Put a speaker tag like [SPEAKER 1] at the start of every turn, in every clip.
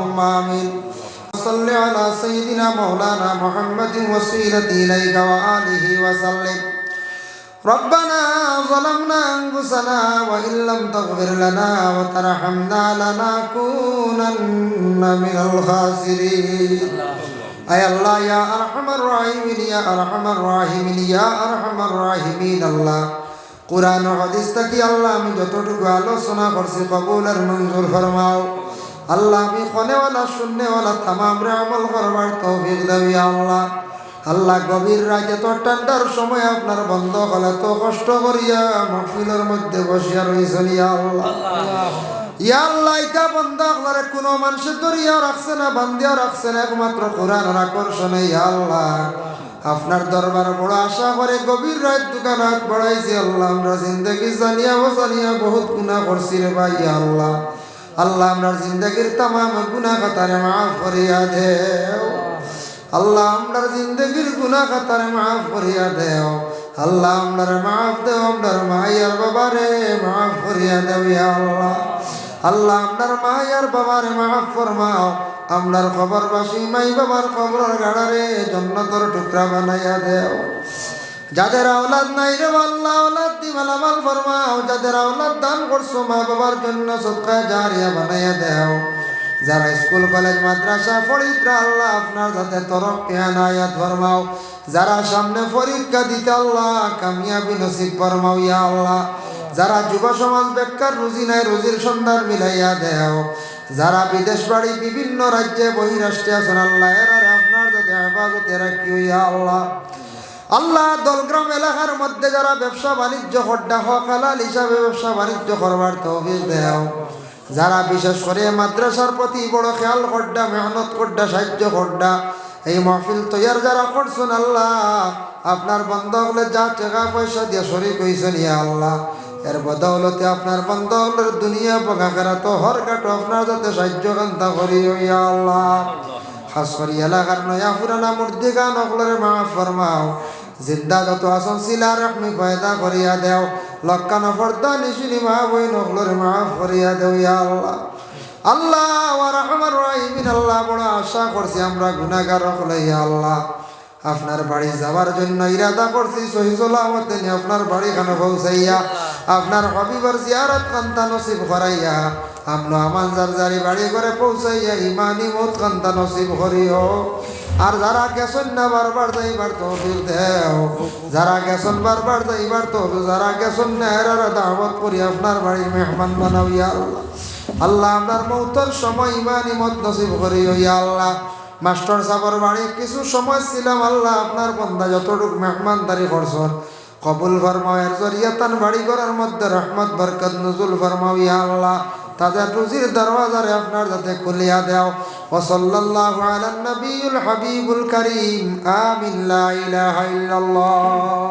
[SPEAKER 1] اللهم آمين صل على سيدنا مولانا محمد وسيلة إليك وآله وسلم ربنا ظلمنا أنفسنا وإن لم تغفر لنا وترحمنا لنكونن من الخاسرين أي الله يا أرحم الراحمين يا أرحم الراحمين يا أرحم الراحمين الله কোরআন হাদিস থেকে আল্লাহ আমি যতটুকু আলোচনা করছি কবুলের মঞ্জুর ফরমাও আল্লাহ, আমি খনেওয়ালা শূন্যওয়ালা তামাম রে আমল করবার তৌফিক দেবী আল্লাহ। আল্লাহ, গভীর রাতে তো ঠান্ডার সময় আপনার বন্ধ হলে তো কষ্ট করিয়া মহফিলের মধ্যে বসিয়া রয়েছেন ইয়া আল্লাহ। বন্ধ কোনো মানুষের রাখছে না রাখছে না, একমাত্র আকর্ষণে ইয়া আল্লাহ। আপনার দরবার বড় আশা করে গভীর রাত দোকানাত বড়াইছি আল্লাহ, আমরা জিন্দগি জানিয়া বহুত গুণা করছি রে ভাই আল্লাহ। আল্লাহ আমরা জিন্দগির তামাম গুণা খাতারে মাফ করিয়া দেও। আল্লাহ আমরার জিন্দগির গুণা খাতারে মাফ করিয়া দেও। আল্লাহ আমরার মাফ দেও, আমরার মাইয়ার বাবারে মাফ করিয়া দেও ইয়া আল্লাহ। আল্লাহ আমরার মাইয়ার বাবারে মাফ ফরমাও। আমরার খবর বাসি মাই বাবার খবর গাড়ারে জন্নতর টুকরা বানাইয়া দেও। যাদের আওলাদ নাই রে আল্লাহ, আওলাদ দি মালামাল ফরমাও। যাদের আওলাদ দান করছ মা বাবার জন্য সৎকা জারিয়া বানাইয়া দেও। যারা স্কুল, কলেজ, মাদ্রাসা, ফরিদ্রা, আল্লাহ আপনার যাতে তরক্কি আনায়াত ফরমাও। যারা সামনে পরীক্ষা দিতে আল্লাহ কামিয়াবি নসিব ফরমাও, ইয়া আল্লাহ। যারা যুব সমাজ বেকার, রুজি নাই, রুজির সন্ধান মিলাইয়া দেও। যারা বিদেশ বাড়ি, বিভিন্ন রাজ্যে বহিরাষ্ট্রে আছেন, আল্লাহ, এরা আপনার যাতে হেফাজতে রাখি ইয়া আল্লাহ। আল্লাহ দলগ্রাম এলাকার মধ্যে যারা ব্যবসা বাণিজ্য হড্ডা হক হালাল হিসাবে ব্যবসা বাণিজ্য করবার তহবিল দেও। যারা বিশেষ করে মাদ্রাসার প্রতি বড় খেয়াল করডা মেহনত করডা সাহায্য করডা এই মহফিল তৈয়ার যারা করছেন আল্লাহ, আপনার বন্ধ হলে যা টাকা পয়সা দিয়ে শরিক হয়েছেন ইয়া আল্লাহ। এর বদৌলতে আপনার বন্ধ হলে দুনিয়া পকা করা তো হর কাটো আপনার যাতে সাহায্য কান্তা করি ইয়া আল্লাহ। খাস করি এলাকার নয়া পুরানা মূর্তি গান অকলরে মা ফরমাও। জিন্দা যত আসন শিলা রকমি পয়দা করিয়া দেও। লক্কান ফর্দা নিশুনি মা বই নকলরে মা করিয়া দেও ইয়া আল্লাহ। আল্লাহ ওয়া রহমান, আল্লাহ বড় আশা করছি আমরা গুনাহগার হলে ইয়া আল্লাহ। আপনার বাড়ি যাবার জন্য ইরাদা করছি সহিজুল্লাহমতে আপনার বাড়ি খানে পৌঁছাইয়া। আপনার হবিবার জিয়ারত কান্তা নসিব করাইয়া। আমনো আমান যার জারি বাড়ি করে পৌঁছাইয়া ইমানি মত কান্তা নসিব করিও। আর যারা গেছেন না বারবার যাইবার তো দেও। যারা গেছেন বারবার যাইবার তো যারা গেছেন না এরারা দাওয়াত করি আপনার বাড়ির মেহমান বানাও ইয়া আল্লাহ। আল্লাহ আপনার মৌতর সময় ইমানি মত নসিব করিও ইয়া আল্লাহ। মাস্টার সাবর বাড়ি কিছু সময় ছিলাম আল্লাহ আপনার বন্ধা যতটুকু মেহমানদারি করছেন। কবুল ফরমাও, এর জরিয়াতান বাড়ি করার মধ্যে রহমত, বরকত, নজুল ফরমাও ইয়া আল্লাহ। তাদের রুজির দরওয়াজারে আপনার যাতে খুলিয়া দেও। ও সাল্লাল্লাহু আলা নবিয়ুল হাবিবুল করিম। আমিন, লা ইলাহা ইল্লাল্লাহ।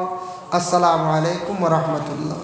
[SPEAKER 1] আসসালামু আলাইকুম ওয়া রাহমাতুল্লাহ।